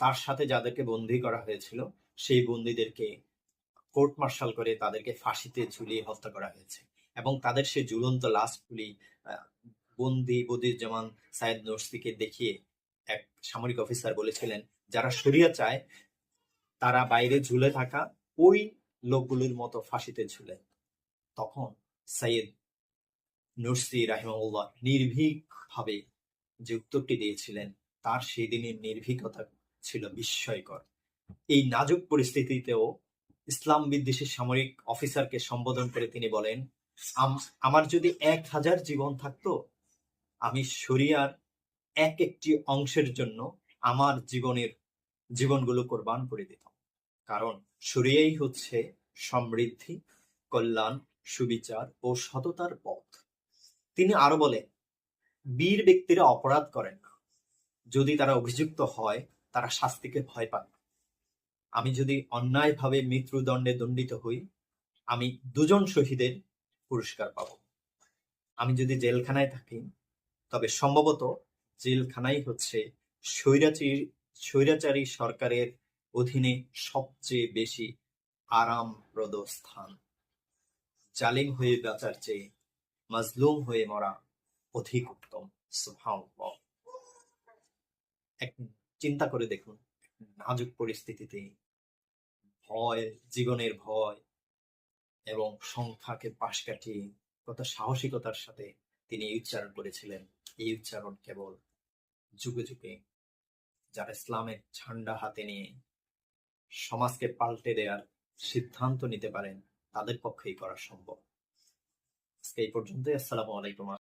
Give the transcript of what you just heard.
তার সাথে যাদেরকে বন্দি করা হয়েছিল, সেই বন্দীদেরকে কোর্ট মার্শাল করে তাদেরকে ফাঁসিতে ঝুলিয়ে হত্যা করা হয়েছে এবং তাদের সেই ঝুলন্ত লাশগুলি বন্দি বদির জামান সাইদ নরসিকে দেখিয়ে এক সামরিক অফিসার বলেছিলেন, যারা সরিয়া চায়, তারা বাইরে ঝুলে থাকা ওই লোকগুলির মতো ফাঁসিতে ঝুলে। তখন সাইয়েদ নুরসি নির্ভীক ভাবে যে উত্তরটি দিয়েছিলেন, তার সেই দিনের নির্ভীকতা ছিল বিস্ময়কর। এই নাজুক পরিস্থিতিতেও ইসলাম বিদ্বেষী সামরিক অফিসারকে সম্বোধন করে তিনি বলেন আমার যদি এক হাজার জীবন থাকতো, আমি শরিয়ার এক একটি অংশের জন্য আমার জীবনের, জীবনগুলো কোরবান করে দিতাম। কারণ শরিয়াই হচ্ছে সমৃদ্ধি, কল্যাণ, সুবিচার ও সততার পথ। তিনি আরও বলেন, বীর ব্যক্তিরা অপরাধ করেন না। যদি তারা অভিযুক্ত হয় তারা শাস্তিকে ভয় পান। আমি যদি অন্যায়ভাবে মৃত্যুদণ্ডে দণ্ডিত হই, আমি দুজন শহীদের পুরস্কার পাব। আমি যদি জেলখানায় থাকি, তবে সম্ভবত জেলখানাই হচ্ছে স্বৈরাচারী স্বৈরাচারী সরকারের অধীনে সবচেয়ে বেশি আরামপ্রদ স্থান। জালিম হয়ে বাঁচার চেয়ে মাজলুম হয়ে মরা অধিক উত্তম। সুবহানাল্লাহ। এক চিন্তা করে দেখুন। নাজুক পরিস্থিতিতে ভয়, জীবনের ভয় এবং সংখ্যাকে পাশ কাটিয়ে কত সাহসিকতার সাথে তিনি এই উচ্চারণ করেছিলেন। এই উচ্চারণ কেবল যুগে যুগে যারা ইসলামের ঝান্ডা হাতে নিয়ে সমাজকে পাল্টে দেওয়ার সিদ্ধান্ত নিতে পারেন, তাদের পক্ষেই করা সম্ভব। আজকে এই পর্যন্তই। আসসালামু আলাইকুম।